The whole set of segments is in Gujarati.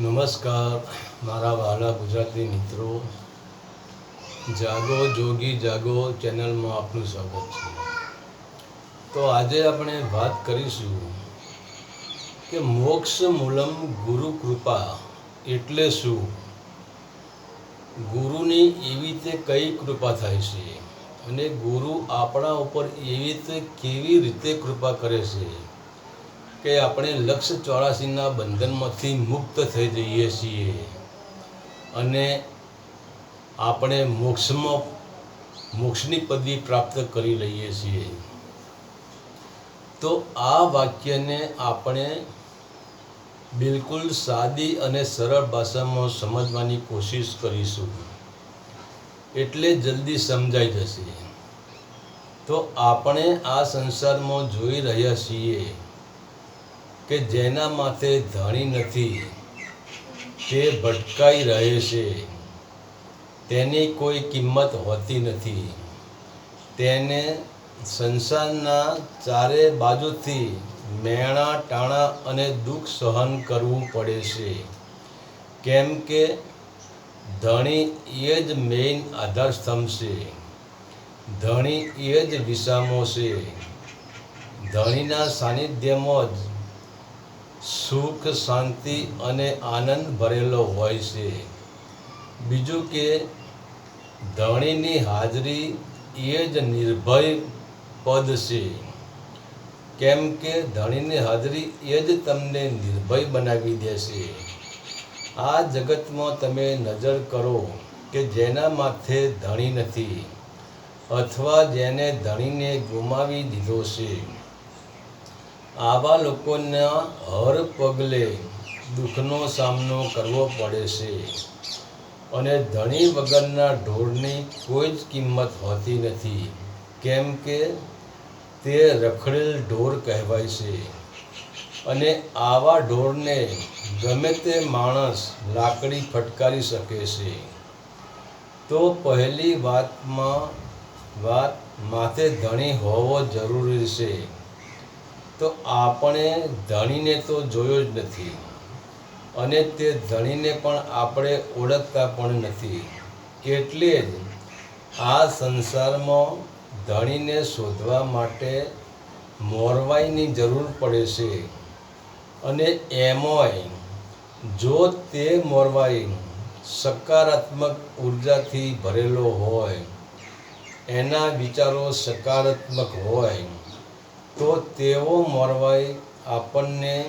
નમસ્કાર. મારા વહાલા ગુજરાતી મિત્રો, જાગો, જોગી, જાગો ચેનલમાં આપનું સ્વાગત છે. તો આજે આપણે વાત કરીશું કે મોક્ષ મૂલમ ગુરુ કૃપા એટલે શું? ગુરુની એવી રીતે કઈ કૃપા થાય છે? અને ગુરુ આપણા ઉપર એવી રીતે કેવી રીતે કૃપા કરે છે? કે આપણે લક્ષ ચોરાસીના બંધનમાંથી મુક્ત થઈ જઈએ છીએ. અને આપણે મોક્ષમાં, મોક્ષની પદવી પ્રાપ્ત કરી લઈએ છીએ. તો આ વાક્યને આપણે બિલકુલ સાદી અને સરળ ભાષામાં સમજવાની કોશિશ કરીશું. એટલે જલ્દી સમજાઈ જશે. તો આપણે આ સંસારમાં જોઈ રહ્યા છીએ. કે જેના માથે ધણી નથી, તે ભટકાઈ રહે છે. તેની કોઈ કિંમત હોતી નથી. તેને સંસારના ચારે બાજુથી મેણા, ટાણા અને દુઃખ સહન કરવું પડે છે. કેમ કે ધણી એ જ મેઇન આધારસ્તંભ છે. ધણી એ જ વિસામો છે. ધણીના સાનિધ્યમાં જ સુખ, શાંતિ અને આનંદ ભરેલો હોય છે. બીજું કે ધણીની હાજરી એ જ નિર્ભય પદ છે. કેમ કે ધણીની હાજરી એ જ તમને નિર્ભય બનાવી દેશે. આ જગતમાં તમે નજર કરો કે જેના માથે ધણી નથી, અથવા જેને ધણીને ગુમાવી દીધો છે. આવા લોકોના હર પગલે દુઃખનો સામનો કરવો પડે છે. અને ધણી વગરના ઢોરની કોઈ જ કિંમત હોતી નથી. કેમ કે તે રખડેલ ઢોર કહેવાય છે. અને આવા ઢોરને ગમે તે માણસ લાકડી ફટકારી શકે છે. તો પહેલી વાતમાં વાત માથે ધણી હોવો જરૂરી છે. તો આપણે ધણીને તો જોયો જ નથી. અને તે ધણીને પણ આપણે ઓળખતા પણ નથી. એટલે જ આ સંસારમાં ધણીને શોધવા માટે મોરવાઈની જરૂર પડે છે. અને એમાંય જો તે મોરવાઈ સકારાત્મક ઉર્જાથી ભરેલો હોય, એના વિચારો સકારાત્મક હોય તો તેઓ મોરવાઈ આપણને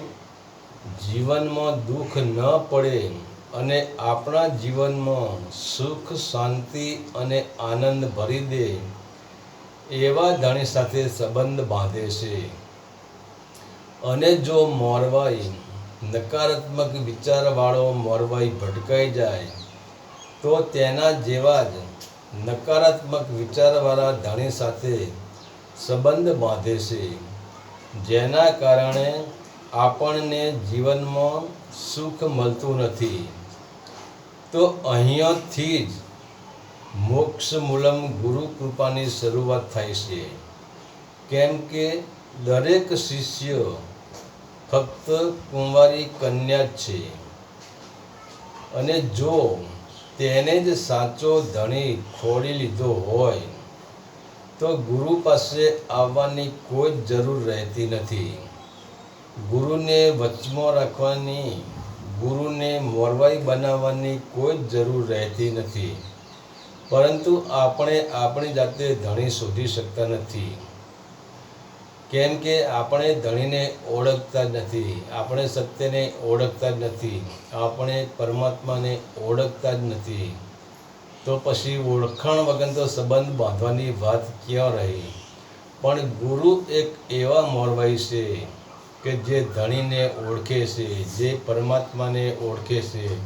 જીવનમાં દુઃખ ન પડે અને આપણા જીવનમાં સુખ, શાંતિ અને આનંદ ભરી દે એવા ધણી સાથે સંબંધ બાંધે છે. અને જો મોરવાઈ નકારાત્મક વિચારવાળો મોરવાઈ ભટકાઈ જાય, તો તેના જેવા જ નકારાત્મક વિચારવાળા ધણી સાથે સંબંધ બાંધે છે. જેના કારણે આપણને જીવનમાં સુખ મળતું નથી. તો અહીંયાથી જ મોક્ષ મૂલમ ગુરુ કૃપાની શરૂઆત થાય છે. કેમ કે દરેક શિષ્ય ફક્ત કુંવારી કન્યા જ છે. અને જો તેને જ સાચો ધણી ખોડી લીધો હોય તો ગુરુ પાસે આવવાની કોઈ જ જરૂર રહેતી નથી. ગુરુને વચમાં રાખવાની, ગુરુને મોરવાઈ બનાવવાની કોઈ જ જરૂર રહેતી નથી. પરંતુ આપણે આપણી જાતે ધણી શોધી શકતા નથી. કેમ કે આપણે ધણીને ઓળખતા નથી, આપણે સત્યને ઓળખતા જ નથી, આપણે પરમાત્માને ઓળખતા જ નથી. તો પછી ઓળખાણ વગર તો સંબંધ બાંધવાની વાત ક્યાં રહી? પણ ગુરુ એક એવા મોરવાઈ છે કે જે ધણીને ઓળખે છે, જે પરમાત્માને ઓળખે છે,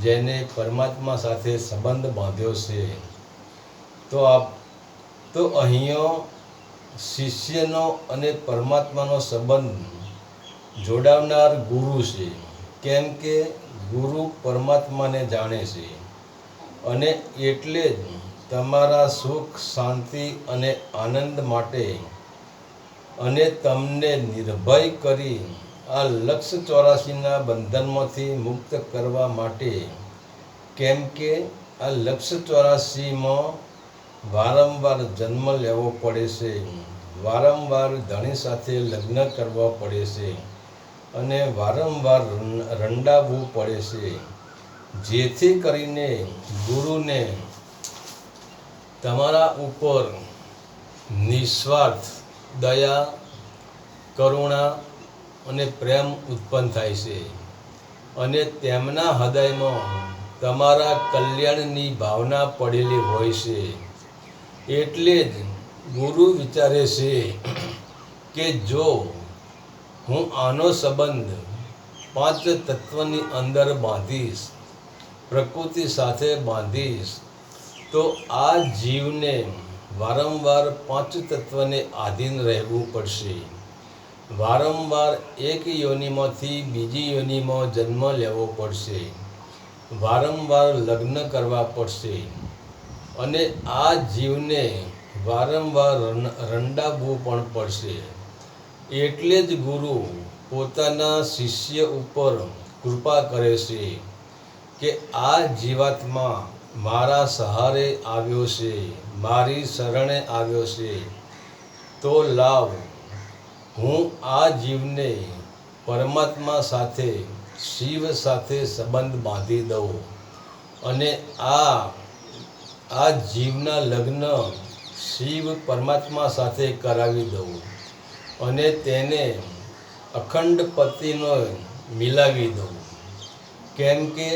જેને પરમાત્મા સાથે સંબંધ બાંધ્યો છે. તો આપ, તો અહીંયા શિષ્યનો અને પરમાત્માનો સંબંધ જોડાવનાર ગુરુ છે. કેમ કે ગુરુ પરમાત્માને જાણે છે. અને એટલે જ તમારા સુખ, શાંતિ અને આનંદ માટે અને તમને નિર્ભય કરી આ લક્ષ ચોરાસીના બંધનમાંથી મુક્ત કરવા માટે, કેમ કે આ લક્ષ ચોરાસીમાં વારંવાર જન્મ લેવો પડે છે, વારંવાર ધણી સાથે લગ્ન કરવા પડે છે અને વારંવાર રંડાવવું પડે છે. જેથી કરીને ગુરુને તમારા ઉપર નિસ્વાર્થ દયા, કરુણા અને પ્રેમ ઉત્પન્ન થાય છે. અને તેમના હૃદયમાં તમારા કલ્યાણની ભાવના પડેલી હોય છે. એટલે જ ગુરુ વિચારે છે કે જો હું આનો સંબંધ પાંચ તત્વની અંદર બાંધીશ પ્રકૃતિ સાથે બાંધીશ, તો આ જીવને વારંવાર પાંચ તત્વને આધીન રહેવું પડશે. વારંવાર એક યોનિમાંથી બીજી યોનિમાં જન્મ લેવો પડશે. વારંવાર લગ્ન કરવા પડશે. અને આ જીવને વારંવાર રંડાવવું પણ પડશે. એટલે જ ગુરુ પોતાના શિષ્ય ઉપર કૃપા કરે છે. કે આ જીવાત્મા મારા સહારે આવ્યો છે, મારી શરણે આવ્યો છે, તો લાવ, હું આ જીવને પરમાત્મા સાથે, શિવ સાથે સંબંધ બાંધી દઉં અને આ આ જીવના લગ્ન શિવ પરમાત્મા સાથે કરાવી દઉં અને તેને અખંડ પતિનો મિલાવી દઉં. કેમ કે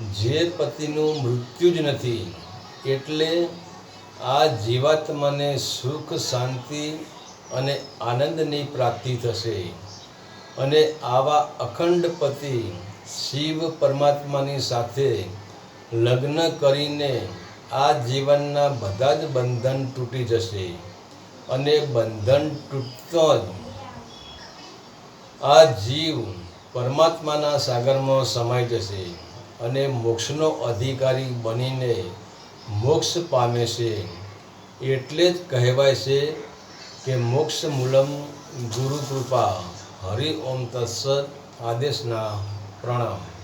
જે પતિનું મૃત્યુ જ નથી, એટલે આ જીવાત્માને સુખ, શાંતિ અને આનંદની પ્રાપ્તિ થશે. અને આવા અખંડ પતિ શિવ પરમાત્માની સાથે લગ્ન કરીને આ જીવનના બધા જ બંધન તૂટી જશે. અને બંધન તૂટતો જ આ જીવ પરમાત્માના સાગરમાં સમાઈ જશે. અને મોક્ષનો અધિકારી બનીને મોક્ષ પામે છે. એટલે જ કહેવાય છે કે મોક્ષ મૂલમ ગુરુ કૃપા હરિ ઓમ તત્સદ આદેશના પ્રણામ.